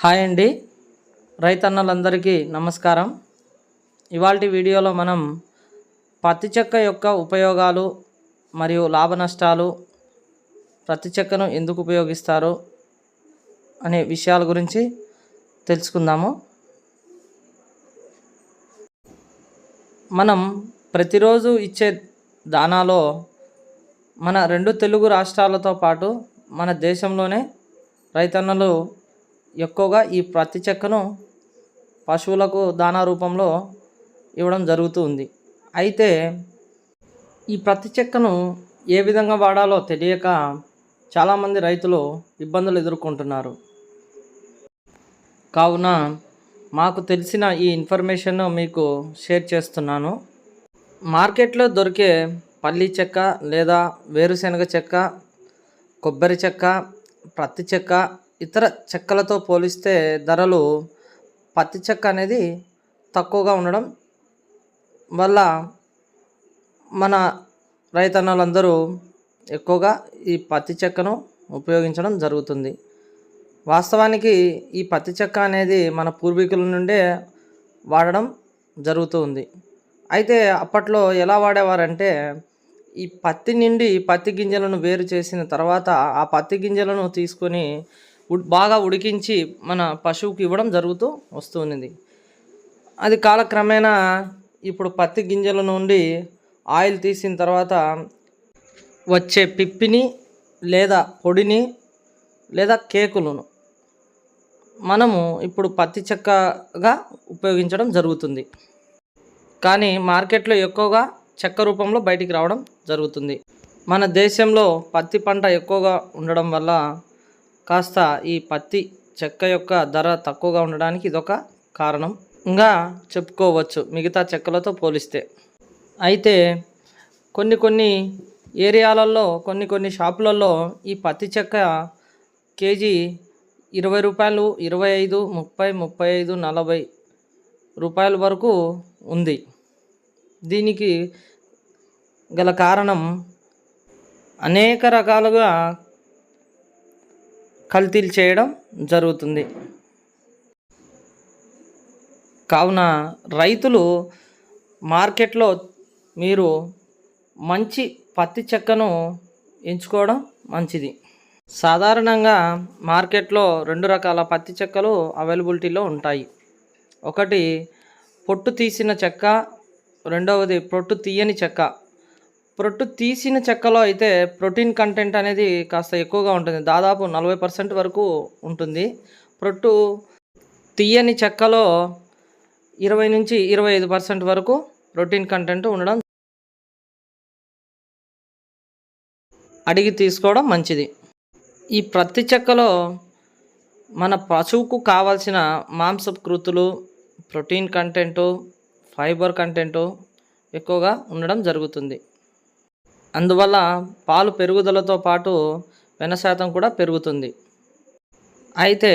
Hi అండి. రైతన్నలందరికీ నమస్కారం. ఇవాల్టి వీడియోలో మనం పత్తి చెక్క యొక్క ఉపయోగాలు మరియు లాభ నష్టాలు పత్తి చెక్కను ఎందుకు ఉపయోగిస్తారు అనే విషయాల గురించి తెలుసుకుందాము. మనం ప్రతిరోజు ఇచ్చే దానాలో మన రెండు తెలుగు రాష్ట్రాలతో పాటు మన దేశంలోనే రైతన్నలు ఎక్కువగా ఈ పత్తి చెక్కను పశువులకు దానా రూపంలో ఇవ్వడం జరుగుతూ ఉంది. అయితే ఈ ప్రతి చెక్కను ఏ విధంగా వాడాలో తెలియక చాలామంది రైతులు ఇబ్బందులు ఎదుర్కొంటున్నారు. కావున మాకు తెలిసిన ఈ ఇన్ఫర్మేషన్ మీకు షేర్ చేస్తున్నాను. మార్కెట్లో దొరికే పల్లి చెక్క లేదా వేరుశనగ చెక్క కొబ్బరి చెక్క పత్తి చెక్క ఇతర చెక్కలతో పోలిస్తే ధరలు పత్తి చెక్క అనేది తక్కువగా ఉండడం వల్ల మన రైతన్నలందరూ ఎక్కువగా ఈ పత్తి చెక్కను ఉపయోగించడం జరుగుతుంది. వాస్తవానికి ఈ పత్తి చెక్క అనేది మన పూర్వీకుల నుండే వాడడం జరుగుతూ ఉంది అయితే అప్పట్లో ఎలా వాడేవారంటే ఈ పత్తి నుండి పత్తి గింజలను వేరు చేసిన తర్వాత ఆ పత్తి గింజలను తీసుకొని బాగా ఉడికించి మన పశువుకి ఇవ్వడం జరుగుతూ వస్తుంది అది కాలక్రమేణా ఇప్పుడు పత్తి గింజల నుండి ఆయిల్ తీసిన తర్వాత వచ్చే పిప్పిని లేదా పొడిని లేదా కేకులను మనము ఇప్పుడు పత్తి చెక్కగా ఉపయోగించడం జరుగుతుంది. కానీ మార్కెట్లో ఎక్కువగా చెక్క రూపంలో బయటికి రావడం జరుగుతుంది. మన దేశంలో పత్తి పంట ఎక్కువగా ఉండడం వల్ల కాస్త ఈ పత్తి చెక్క యొక్క ధర తక్కువగా ఉండడానికి ఇదొక కారణంగా చెప్పుకోవచ్చు మిగతా చెక్కలతో పోలిస్తే. అయితే కొన్ని కొన్ని ఏరియాలలో కొన్ని కొన్ని షాపులలో ఈ పత్తి చెక్క కేజీ ఇరవై రూపాయలు ఇరవై ఐదు ముప్పై ముప్పై ఐదు నలభై రూపాయల వరకు ఉంది. దీనికి గల కారణం అనేక రకాలుగా కల్తీలు చేయడం జరుగుతుంది. కావున రైతులు మార్కెట్లో మీరు మంచి పత్తి చెక్కను ఎంచుకోవడం మంచిది. సాధారణంగా మార్కెట్లో రెండు రకాల పత్తి చెక్కలు అవైలబిలిటీలో ఉంటాయి. ఒకటి పొట్టు తీసిన చెక్క రెండవది పొట్టు తీయని చెక్క. పొట్టు తీసిన చెక్కలో అయితే ప్రోటీన్ కంటెంట్ అనేది కాస్త ఎక్కువగా ఉంటుంది. దాదాపు నలభై పర్సెంట్ వరకు ఉంటుంది. పొట్టు తీయని చెక్కలో ఇరవై నుంచి ఇరవై ఐదు పర్సెంట్ వరకు ప్రోటీన్ కంటెంట్ ఉండడం అడిగి తీసుకోవడం మంచిది. ఈ ప్రతి చెక్కలో మన పశువుకు కావాల్సిన మాంసకృతులు ప్రోటీన్ కంటెంటు ఫైబర్ కంటెంటు ఎక్కువగా ఉండడం జరుగుతుంది. అందువల్ల పాలు పెరుగుదలతో పాటు వెన శాతం కూడా పెరుగుతుంది. అయితే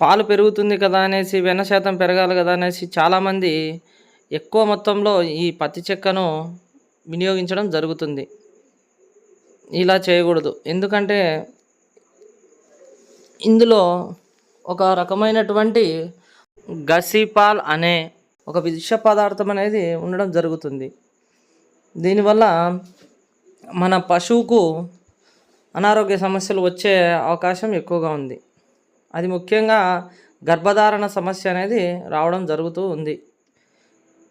పాలు పెరుగుతుంది కదా అనేసి వెన శాతం పెరగాలి కదా అనేసి చాలామంది ఎక్కువ మొత్తంలో ఈ పత్తి చెక్కను వినియోగించడం జరుగుతుంది. ఇలా చేయకూడదు. ఎందుకంటే ఇందులో ఒక రకమైనటువంటి గసిపాల్ అనే ఒక విష పదార్థం అనేది ఉండడం జరుగుతుంది. దీనివల్ల మన పశువుకు అనారోగ్య సమస్యలు వచ్చే అవకాశం ఎక్కువగా ఉంది. అది ముఖ్యంగా గర్భధారణ సమస్య అనేది రావడం జరుగుతూ ఉంది.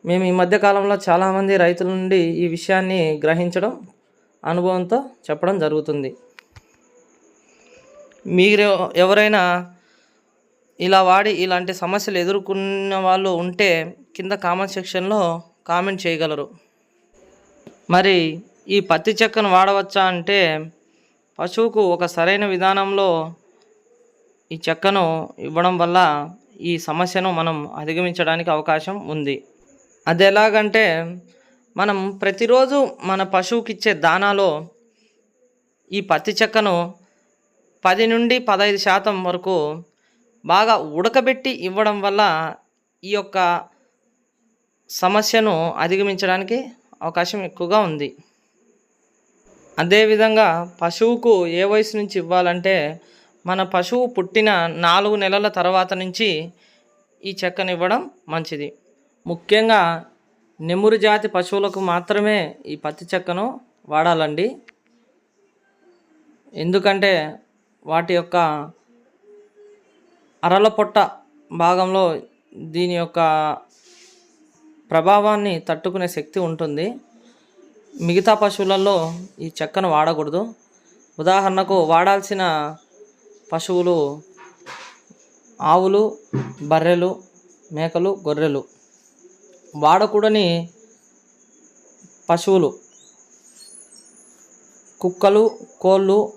మేము ఈ మధ్యకాలంలో చాలామంది రైతుల నుండి ఈ విషయాన్ని గ్రహించడం అనుభవంతో చెప్పడం జరుగుతుంది. మీరు ఎవరైనా ఇలా వాడి ఇలాంటి సమస్యలు ఎదుర్కొన్న వాళ్ళు ఉంటే కింద కామెంట్ సెక్షన్లో కామెంట్ చేయగలరు. మరి ఈ పత్తి చెక్కను వాడవచ్చా అంటే పశువుకు ఒక సరైన విధానంలో ఈ చెక్కను ఇవ్వడం వల్ల ఈ సమస్యను మనం అధిగమించడానికి అవకాశం ఉంది. అది ఎలాగంటే మనం ప్రతిరోజు మన పశువుకి ఇచ్చే దానాలో ఈ పత్తి చెక్కను పది నుండి పదహైదు శాతం వరకు బాగా ఉడకబెట్టి ఇవ్వడం వల్ల ఈ యొక్క సమస్యను అధిగమించడానికి అవకాశం ఎక్కువగా ఉంది. అదేవిధంగా పశువుకు ఏ వయసు నుంచి ఇవ్వాలంటే మన పశువు పుట్టిన నాలుగు నెలల తర్వాత నుంచి ఈ చెక్కను ఇవ్వడం మంచిది. ముఖ్యంగా నెమురు జాతి పశువులకు మాత్రమే ఈ పత్తి చెక్కను వాడాలండి. ఎందుకంటే వాటి యొక్క అరల పొట్ట భాగంలో దీని యొక్క ప్రభావాన్ని తట్టుకునే శక్తి ఉంటుంది. మిగతా పశువులలో ఈ చెక్కను వాడకూడదు. ఉదాహరణకు వాడాల్సిన పశువులు ఆవులు బర్రెలు మేకలు గొర్రెలు వాడకూడని పశువులు కుక్కలు కోళ్ళు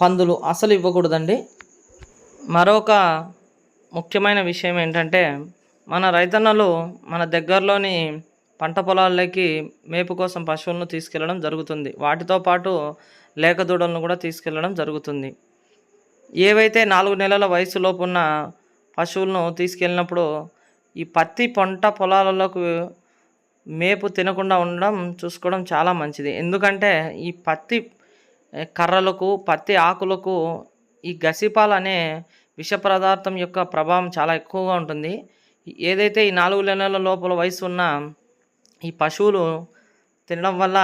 పందులు అసలు ఇవ్వకూడదండి. మరొక ముఖ్యమైన విషయం ఏంటంటే మన రైతన్నలు మన దగ్గరలోని పంట పొలాల్లోకి మేపు కోసం పశువులను తీసుకెళ్ళడం జరుగుతుంది. వాటితో పాటు లేక దూడలను కూడా తీసుకెళ్ళడం జరుగుతుంది. ఏవైతే నాలుగు నెలల వయసులోపు ఉన్న పశువులను తీసుకెళ్ళినప్పుడు ఈ పత్తి పంట పొలాలకు మేపు తినకుండా ఉండడం చూసుకోవడం చాలా మంచిది. ఎందుకంటే ఈ పత్తి కర్రలకు పత్తి ఆకులకు ఈ గసిపాలు అనే విష పదార్థం యొక్క ప్రభావం చాలా ఎక్కువగా ఉంటుంది. ఏదైతే ఈ నాలుగు నెలల లోపల వయసు ఉన్న ఈ పశువులు తినడం వల్ల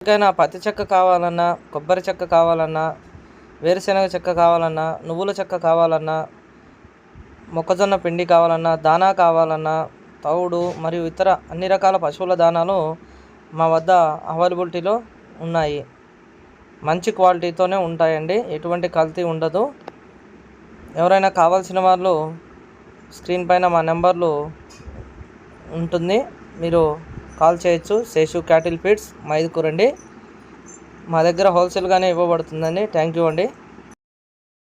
ఎవరికైనా పత్తి చెక్క కావాలన్నా కొబ్బరి చెక్క కావాలన్నా వేరుశెనగ చెక్క కావాలన్నా నువ్వుల చెక్క కావాలన్నా మొక్కజొన్న పిండి కావాలన్నా దానా కావాలన్నా తవుడు మరియు ఇతర అన్ని రకాల పశువుల దానాలు మా వద్ద అవైలబిలిటీలో ఉన్నాయి. మంచి క్వాలిటీతోనే ఉంటాయండి. ఎటువంటి కల్తీ ఉండదు. ఎవరైనా కావాల్సిన వాళ్ళు స్క్రీన్ పైన మా నెంబర్లు ఉంటుంది. మీరు కాల్ చేయొచ్చు. శేషు క్యాటిల్ ఫీడ్స్ మైదుకూరండి మా దగ్గర హోల్సేల్గానే ఇవ్వబడుతుందండి. థ్యాంక్ యూ అండి.